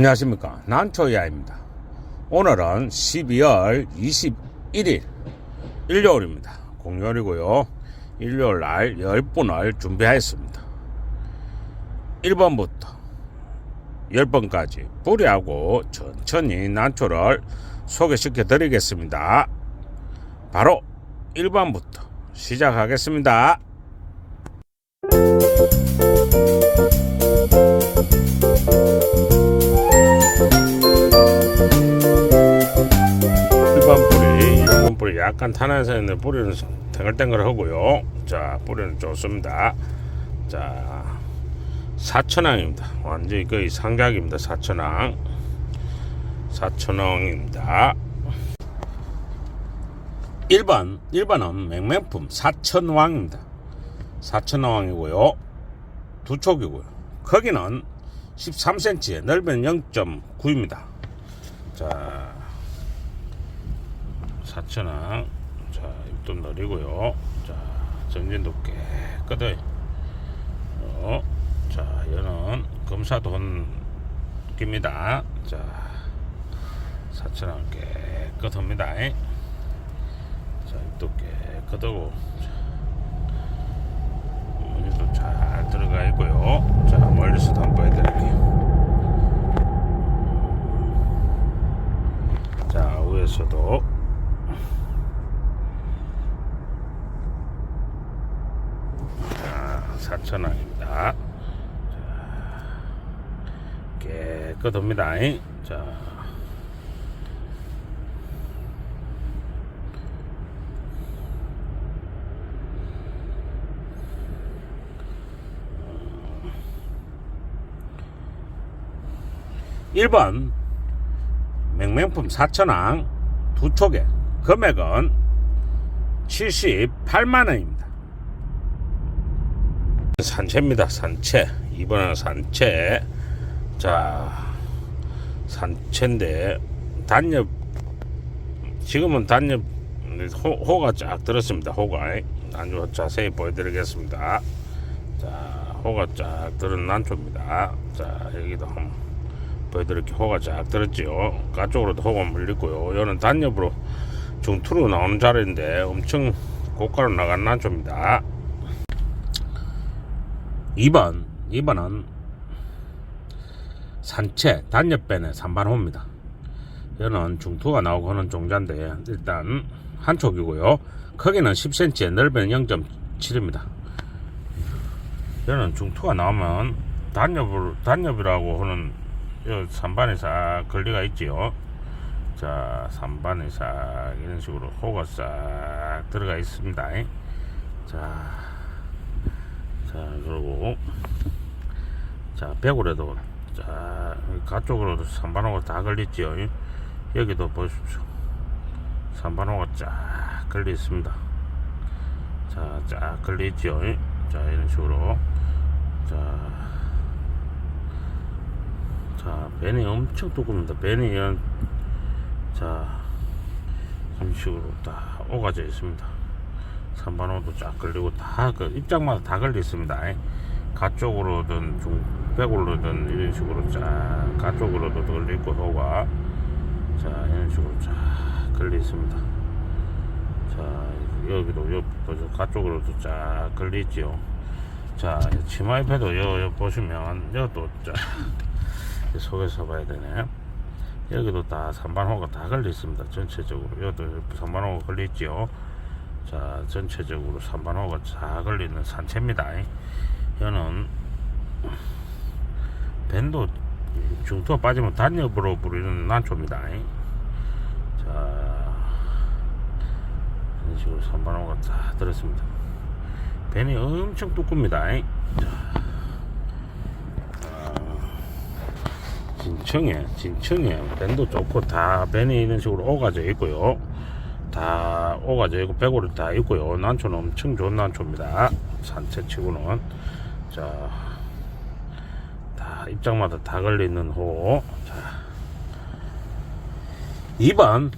안녕하십니까. 난초야입니다. 오늘은 12월 21일 일요일입니다. 공휴일이고요. 일요일날 10분을 준비하였습니다. 1번부터 10번까지 뿌리하고 천천히 난초를 소개시켜 드리겠습니다. 바로 1번부터 시작하겠습니다 뿌리, 1번 뿌리 약간 탄화해서 있는데 뿌리는 탱글탱글 하고요. 자, 뿌리는 좋습니다. 자, 사천왕입니다. 완전히 거의 상각입니다. 사천왕. 사천왕입니다. 1번, 1번은 맹맹품 사천왕입니다. 사천왕이고요. 두 촉이고요. 크기는 13cm, 넓이는 0.9입니다. 자, 사천왕. 자 입도 느리고요. 자 전진도 깨끗해 어, 자 얘는 검사돈 깁니다. 자 사천왕 깨끗합니다. 자 입도 깨끗하고 무늬도 잘 들어가 있고요 자 멀리서도 한번 보여드릴게요 자 위에서도 사천왕입니다. 깨끗합니다. 자. 일번 맹맹품 사천왕 두 촉에 금액은 78만원입니다. 산채입니다. 산채. 이번에는 산채. 자, 산채인데 단엽 지금은 단엽 호, 호가 쫙 들었습니다. 호가 아주 자세히 보여드리겠습니다. 자, 호가 쫙 들은 난초입니다. 자, 여기도 한번 보여드릴게요. 호가 쫙 들었지요. 가쪽으로도 호가 물리고요. 이거는 단엽으로 중투로 나오는 자리인데 엄청 고가로 나간 난초입니다. 2번 2번은 산채 단엽변의 산반호입니다. 이거는 중투가 나오고 하는 종자인데 일단 한 촉이고요. 크기는 10cm, 넓이는 0.7입니다. 이거는 중투가 나오면 단엽을 단엽이라고 하는 요 산반에 싹 걸리가 있지요. 자, 산반에 싹 이런 식으로 호가 싹 들어가 있습니다. 자, 자 그리고 자 벽으로도 자 가쪽으로도 산반호가 다 걸렸지요. 여기도 보십시오. 산반호가 쫙 걸려 있습니다. 자 쫙 걸려 있죠 자 이런 식으로. 자, 자 벤이 엄청 두껍습니다. 벤이 이런 자 이런 식으로 다 오가져 있습니다. 산반호도 쫙 걸리고 다 그 입장마다 다 걸려 있습니다. 가쪽으로든 중백으로든 이런 식으로 쫙 가쪽으로도 걸려 있고 호가 자 이런 식으로 쫙 걸려 있습니다. 자 여기도 옆 가쪽으로도 쫙 걸려 있지요. 자 치마잎에도 여, 여 보시면 여도 쫙 속에서 봐야 되네. 여기도 다 산반호가 다 걸려 있습니다. 전체적으로 여도 산반호가 걸려 있지요. 자 전체적으로 산반호가 잘 걸리는 산채입니다 이거는 밴도 중투가 빠지면 단엽으로 부르는 난초입니다. 자 이런 식으로 산반호가 다 들었습니다. 밴이 엄청 아, 진청에 진청에 밴도 좋고 다 밴이 이런 식으로 오가져 있고요. 다 오가져 있고 배고를 다 있고요. 난초는 엄청 좋은 난초입니다. 산채치고는 자 다 입장마다 다 걸려있는 호. 자, 2번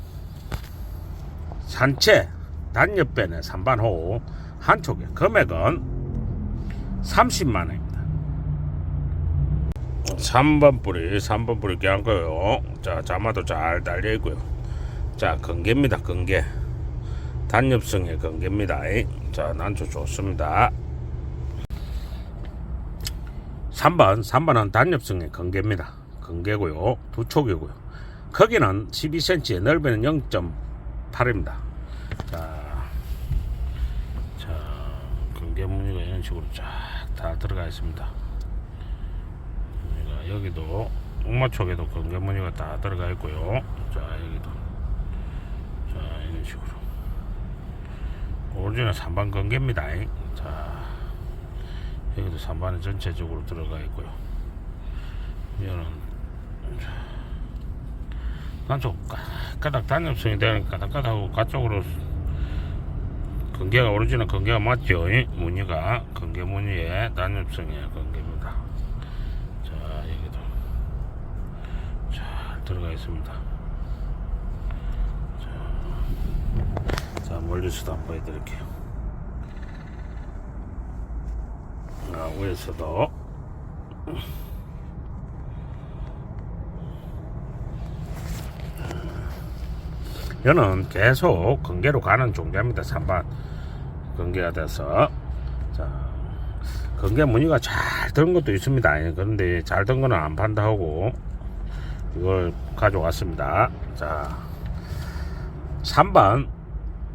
산채 단엽변의 산반호. 한쪽에 금액은 30만 원입니다. 3번 뿌리 3번 뿌리 껴한 거요. 자 자마도 잘 달려 있고요. 자 건개입니다 건개 단엽성의 건개입니다. 자 난초 좋습니다 3번 3번은 단엽성의 건개입니다. 건개고요. 두 촉이고요. 크기는 12cm 넓이는 0.8입니다. 자, 자 건개 무늬가 이런 식으로 쫙 다 들어가 있습니다. 무늬가 여기도 옥마촉에도 건개 무늬가 다 들어가 있고요. 자 여기도. 자 이런 식으로. 오리지널 3번 건개입니다. 자 3번에 전체적으로 들어가 있고요. 이거는 한쪽 까닥 단엽성이 되는 까닥까닥하고 가쪽으로 건개가 오리지널 건개가 맞죠? 이? 무늬가. 건개 무늬의 단엽성의 건개입니다. 자 여기도 잘 들어가 있습니다. 자, 자 멀리서도 한번 보여드릴게요 아, 위에서도 이는 계속 건개로 가는 종자입니다. 3번 건개가 돼서 자 건개 무늬가 잘 든 것도 있습니다. 예, 그런데 잘 든 거는 안 판다 하고 이걸 가져왔습니다. 자 3번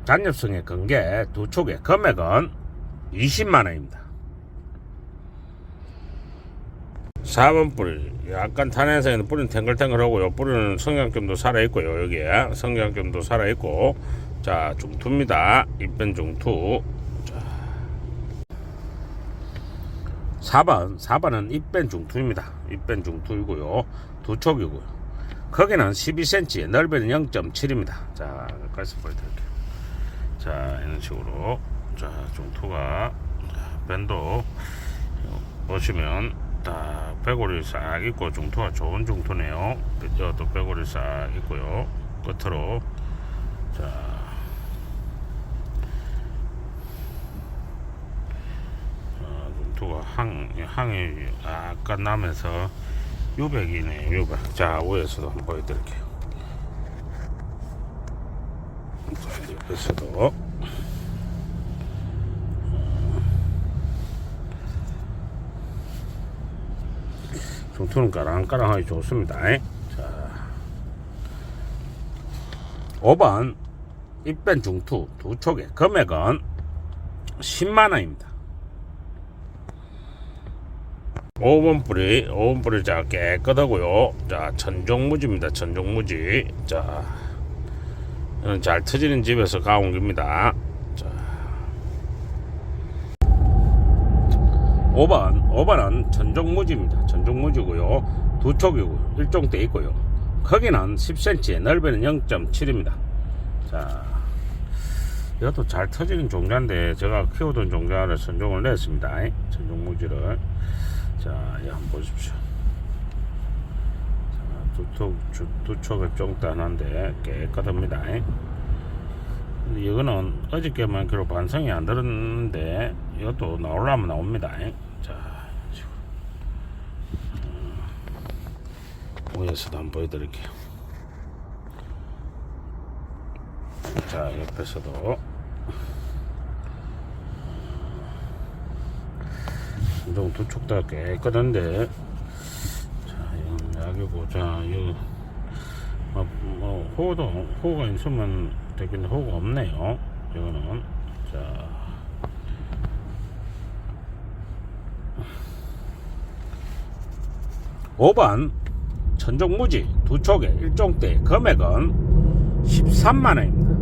단엽성의 건개 두 촉의 금액은 20만 원입니다. 4번 뿌리. 약간 탄현성에는 뿌리는 탱글탱글하고요. 뿌리는 성냥점도 살아있고요 여기에. 성냥점도 살아있고. 자 중투입니다. 입변 중투. 자. 4번 4번은 입변 중투입니다. 입변 중투이고요. 두 촉이고요. 크기는 12cm 넓이는 0.7입니다. 자 여기까지 보여드릴게요. 자 이런 식으로. 자 중투가. 자, 밴도. 보시면 다 빼고리 싹 있고 중투가 좋은 중투네요. 또 빼고리 싹 있고요. 끝으로 자 어, 중투가 항 항이 약간 나면서 유백이네 유백. 자 위에서도 한번 보여드릴게요. 자 옆에서도. 중투는 까랑까랑하기 좋습니다. 자, 5번 입변 중투 두 촉의 금액은 10만원입니다. 5번 뿌리, 5번 뿌리 자 깨끗하고요. 자, 천종무지입니다. 천종무지. 자, 잘 터지는 집에서 가온 겁니다. 자, 5번, 5번은 전종무지입니다. 전종무지고요. 두 촉이고 일종대 있고요. 크기는 10cm, 넓이는 0.7입니다. 자, 이것도 잘 터지는 종자인데 제가 키우던 종자를 선종을 냈습니다. 전종무지를. 자, 이 한번 보십시오. 자, 두 촉, 주- 두 촉을 쫑단한데 깨끗합니다. 이거는 어저께만 그로 반성이 안 들었는데 이것도 나오려면 나옵니다. 자, 지금. 음, 위에서도 한번 보여드릴게요. 자, 옆에서도 좀 두쪽 다 깨끗한데 자, 이건 약이고 자, 이거 뭐, 뭐 호도 호가 있으면 되겠는데 호가 없네요. 이거는 자. 오번 천종무지 두 촉의 일종대 금액은 13만 원입니다.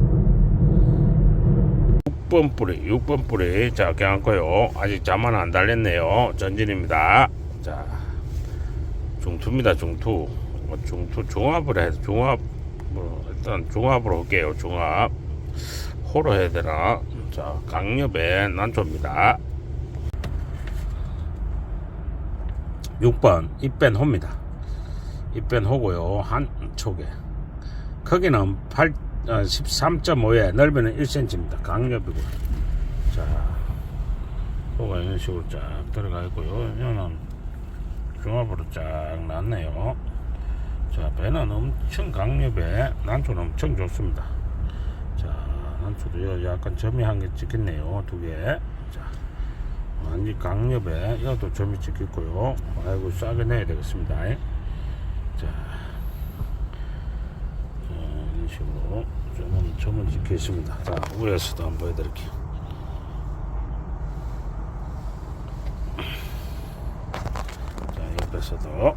6번 뿌리 6번 뿌리. 자 경고요. 아직 자만 안 달렸네요. 전진입니다. 자 중투입니다 중투. 뭐 중투 종합을 해서 종합 뭐 일단 종합으로 할게요 종합. 호로 해야 되나? 자 강력의 난초입니다 6번 입변 호입니다 입변 호고요 한 촉에 크기는 8, 13.5에 넓이는 1cm입니다 강력이고 자 호가 이런 식으로 쫙 들어가 있고요 이거는 중압으로 쫙 났네요. 자, 배는 엄청 강력해. 난초는 엄청 좋습니다. 자, 난초도 여- 약간 점이 한 개 찍혔네요. 두 개. 자, 완전 강력해. 이것도 점이 찍혔고요. 아이고, 싸게 내야 되겠습니다. 자, 자, 이런 식으로 점은, 찍혀 있습니다. 자, 위에서도 한번 보여드릴게요. 자, 옆에서도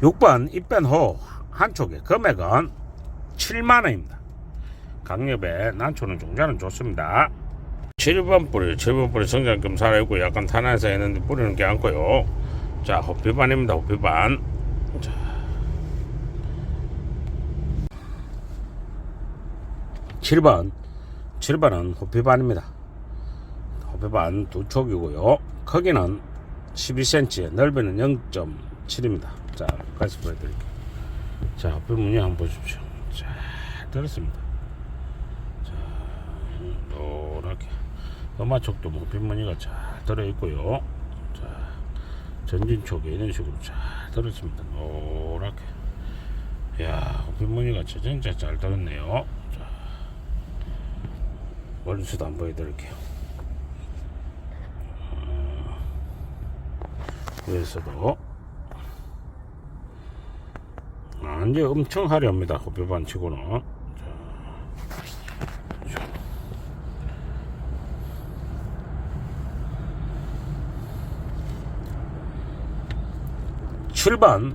6번 입변호 한쪽에 금액은 7만원입니다. 강력에 난초는 종자는 좋습니다. 7번 뿌리, 7번 뿌리 성장금 살아있고 약간 탄화해서 했는데 뿌리는 게 않고요. 자, 호피반입니다. 호피반. 자. 칠번 7번은 호피반입니다. 호피반 두 촉이고요. 크기는 12cm, 넓이는 0.7입니다. 자, 같이 보여드릴게요. 자, 호피 무늬 한번 보십시오. 자, 들었습니다. 자, 노랗게. 엄마촉도 호피 무늬가 잘 들어있고요. 자, 전진촉에 이런 식으로 잘 들었습니다. 노랗게. 야, 호피 무늬가 진짜 잘 들었네요. 자, 멀리서도 한번 보여드릴게요. 위에서도 완전 엄청 화려합니다. 호뼈반 치고는. 7번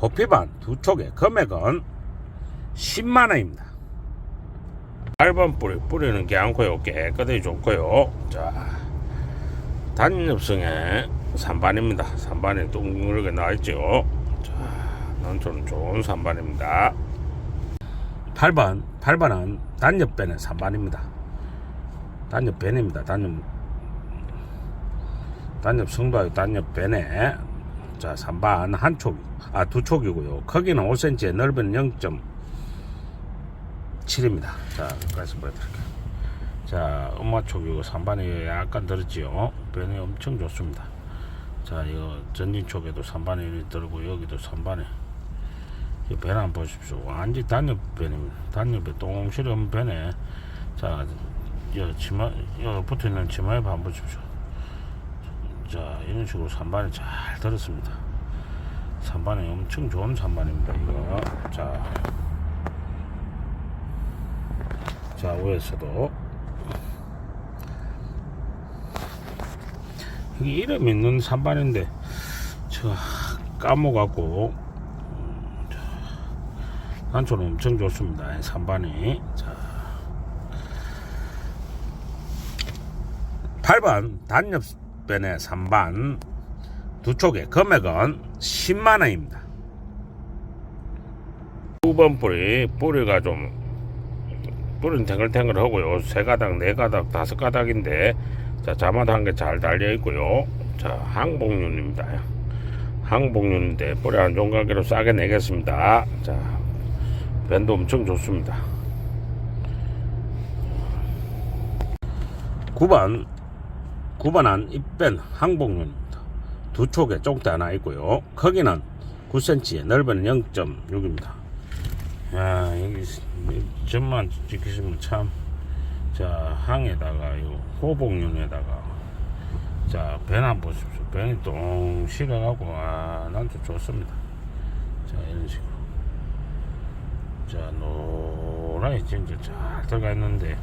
호피반 두 촉의 금액은 10만원입니다. 8번 뿌리, 뿌리는 괜찮고요. 깨끗하게 좋고요. 자, 단엽성의 3반입니다. 3반이 둥글게 나와있죠. 자, 난초는 좋은 3반입니다. 8번, 8번은 단엽변의 3반입니다. 단엽변입니다. 단엽, 단엽성도 아니고 단엽배네. 자, 3반 한 촉, 아, 두 촉이고요. 크기는 5cm, 넓이는 0.7입니다. 자, 가서 보여드릴게요. 자, 엄마 촉이고 3반이 약간 들었지요. 변이 엄청 좋습니다. 자, 이거 전진 쪽에도 3반이 들고 여기도 3반에 이변 한번 보십시오. 완전 단엽 변입니다. 단엽에 똥실은 변에 자, 여 치마 여 붙어 있는 치마에 한번 보십시오. 자, 이런 식으로 3반이 잘 들었습니다. 3반이 엄청 좋은 3반입니다. 이거 자, 자 위에서도 이게 이름 있는 산반인데 저 까먹었고 음, 자, 난초는 엄청 좋습니다 산반이 자 8번 단엽 변의 3반 두 촉의 금액은 10만 원입니다 9번 뿌리 뿌리가 좀 뿌리는 탱글탱글 하고요 세 가닥 네 가닥 다섯 가닥인데 자, 자마다 한 개 잘 달려 있고요. 자, 항복륜입니다. 항복륜인데 뿌리 안 좋은 가게로 싸게 내겠습니다. 자, 밴도 엄청 좋습니다. 9번 9번은 입밴 항복륜입니다. 두 촉에 쫑대 하나 있고요. 크기는 9cm, 넓이는 0.6입니다. 야, 여기 점만 찍히시면 참 자, 항에다가, 이 호복륜에다가, 자, 배 한번 보십시오. 배는 똥 실어가고, 아, 난좀 좋습니다. 자, 이런 식으로. 자, 노랗게 진짜 잘 들어가 있는데,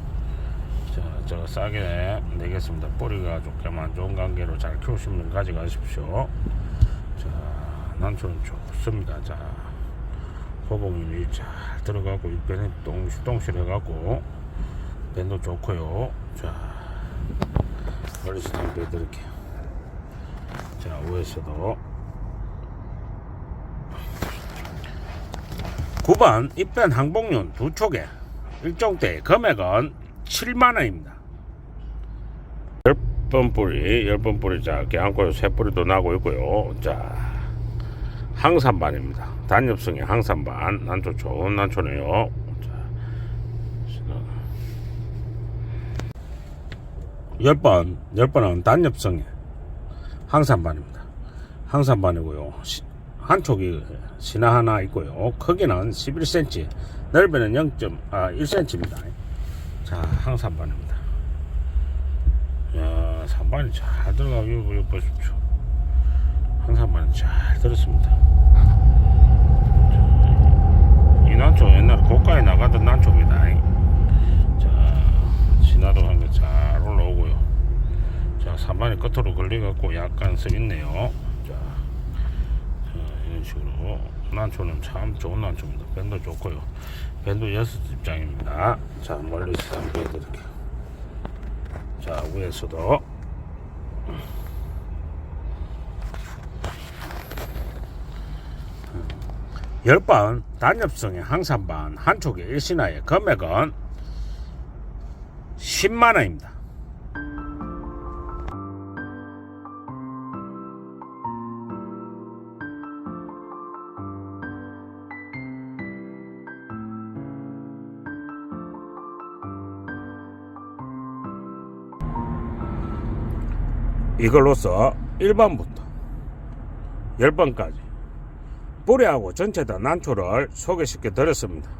자, 저거 싸게 내겠습니다. 뿌리가 좋게만 좋은 관계로 잘 키우시면 분 가져가십시오. 자, 난초는 좋습니다. 자, 호복륜이 잘 들어가고, 이 배는 똥실똥실 해가고, 밴도 좋고요. 자, 멀리서 한번 보여드릴게요. 자, 위에서도 9번 입변 항복륜 두 촉에 일종대 금액은 7만원입니다. 10번 뿌리, 10번 뿌리 자, 개안고요. 새 뿌리도 나고 있고요. 자, 항산반입니다. 단엽성의 항산반. 난초 좋은 난초네요. 자, 10번, 10번은 단엽성에 항산반입니다. 항산반이고요. 시- 한쪽이 신화 하나 있고요. 크기는 11cm, 넓이는 0. 아, 1cm입니다. 자, 항산반입니다. 야, 산반이 잘 들어가고, 이거, 이거 보십시오. 항산반이 잘 들었습니다. 이 난초 옛날에 고가에 나가던 난초입니다. 자, 진화도 한 게 잘 올라오고요. 자, 산반이 끝으로 걸려갖고 약간 서 있네요. 자, 자, 이런 식으로 난초는 참 좋은 난초입니다. 밴도 좋고요. 밴도 여섯 입장입니다. 자, 멀리서 한번 보여드릴게요. 자, 위에서도 열번 단엽성의 항산반 한쪽의 일신화의 금액은 10만원입니다. 이걸로써 1번부터 10번까지 뿌리하고 전체 다 난초를 소개시켜 드렸습니다.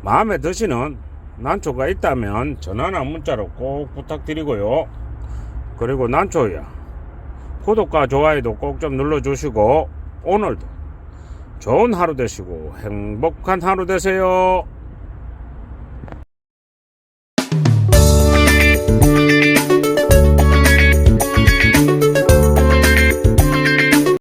마음에 드시는 난초가 있다면 전화나 문자로 꼭 부탁드리고요. 그리고 난초야 구독과 좋아요도 꼭 좀 눌러주시고 오늘도 좋은 하루 되시고 행복한 하루 되세요.